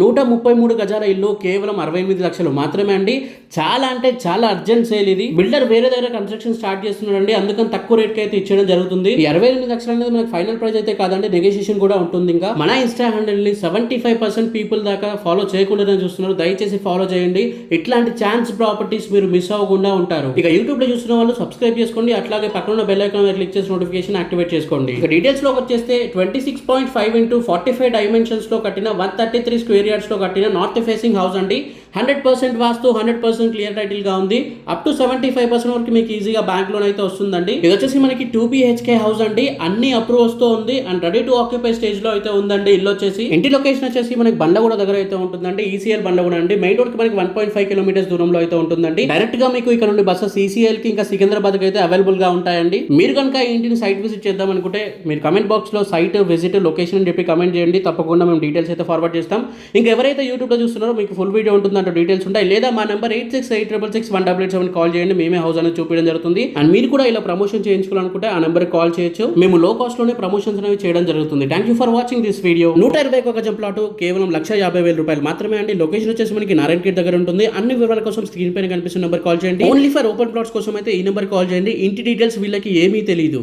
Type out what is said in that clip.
నూట ముప్పై మూడు గజాల ఇల్లు కేవలం అరవై ఎనిమిది లక్షలు మాత్రమే అండి. చాలా అంటే చాలా అర్జెంట్ సేల్ ఇది. బిల్డర్ వేరే దగ్గర కన్స్ట్రక్షన్ స్టార్ట్ చేస్తున్నాడండి. అందుకని తక్కువ రేట్కి అయితే ఇచ్చేయడం జరుగుతుంది. అరవై ఎనిమిది లక్షలు అనేది మనకి ఫైనల్ ప్రైస్ అయితే కాదండి. నెగోషియేషన్ కూడా ఉంటుంది ఇంకా. మన ఇన్స్టా హ్యాండిల్ని సెవెంటీ ఫైవ్ పర్సెంట్ పీపుల్ దాకా ఫాలో చేయకుండా చూస్తున్నారు. దయచేసి ఫాలో చేయండి. ఇట్లాంటి ఛాన్స్ ప్రాపర్టీస్ మీరు మిస్ అవ్వకుండా ఉంటారు. ఇక యూట్యూబ్లో చూస్తున్న వాళ్ళు సబ్స్క్రైబ్ చేసుకోండి. అట్లాగే పక్కన బెల్ ఐకాన్ క్లిక్ చేసి నోటిఫికేషన్ యాక్టివేట్ చేసుకోండి. ఇక డీటెయిల్స్లో వచ్చేస్తే twenty six point five into forty five డైమెన్షన్స్లో కట్టిన వన్ థర్టీ త్రీ స్క్వేర్ యార్డ్స్లో కట్టిన నార్త్ ఫేసింగ్ హౌస్ అండి. Hundred percent vastu hundred percent clear టైటిల్గా ఉంది. Up to seventy five percent వరకు మీకు ఈజీగా బ్యాంక్ లోన్ అయితే వస్తుందండి. ఇది వచ్చేసి మనకి టూ బిహెచ్కే హౌస్ అండి. అన్ని అప్రూవల్స్తో ఉంది అండ్ రెడీ టు ఆక్యుపై స్టేజ్లో అయితే ఉందండి ఇల్లు వచ్చేసి. ఇంటి లొకేషన్ వచ్చేసి మనకి బండగూడ దగ్గర అయితే ఉంటుందండి. ఈసీఎల్ బండగూడ అండి. మెయిన్ రోడ్కి మనకి వన్ పాయింట్ ఫైవ్ కిలోమీటర్స్ దూరంలో అయితే ఉంటుందండి. డైరెక్ట్గా మీకు ఇక్కడ నుండి బస్సెస్ ఈసీఎల్కి ఇంకా సికింద్రాబాద్కి అయితే అవైలబుల్గా ఉంటాయండి. మీరు కనుక ఇంటిని సైట్ విజిట్ చేద్దాం అనుకుంటే మీరు కమెంట్ బాక్స్లో సైట్ విజిట్ లొకేషన్ అని చెప్పి కమెంట్ చేయండి. తప్పకుండా మేము డీటెయిల్స్ అయితే ఫార్వర్డ్ చేస్తాం. ఇంకా ఎవరైతే యూట్యూబ్లో చూస్తున్నారో మీకు ఫుల్ వీడియో ఉంటుందండి. దాంట్లో డీటెయిల్స్ ఉంటాయి. లేదా మా number eight six eight triple six one double eight seven call చేయండి. మేమే హౌస్ అనేది చూపించడం జరుగుతుంది. అండ్ మీరు కూడా ఇలా ప్రమోషన్ చేయించుకోవాలనుకుంటే ఆ నెంబర్ కాల్ చేయొచ్చు. మేము లో కాస్ట్లోనే ప్రమోషన్స్ అనేవి చేయడం జరుగుతుంది. Thank you for watching this video నూట ఇరవై ఒక గజం ప్లాట్ కేవలం లక్ష యాభై వేల రూపాయలు మాత్రమే అండి. లొకేషన్ వచ్చేసి మనకి నారాయణ గేట్ దగ్గర ఉంటుంది. అన్ని వివరాల కోసం స్క్రీన్ పైన కనిపిస్తున్న నెంబర్ కాల్ చేయండి. ఓన్లీ ఫర్ ఓపెన్ ప్లాట్స్ కోసం అయితే ఈ నెంబర్ కాల్ చేయండి. ఇంటి డీటెయిల్స్ వీళ్ళకి ఏమీ తెలియదు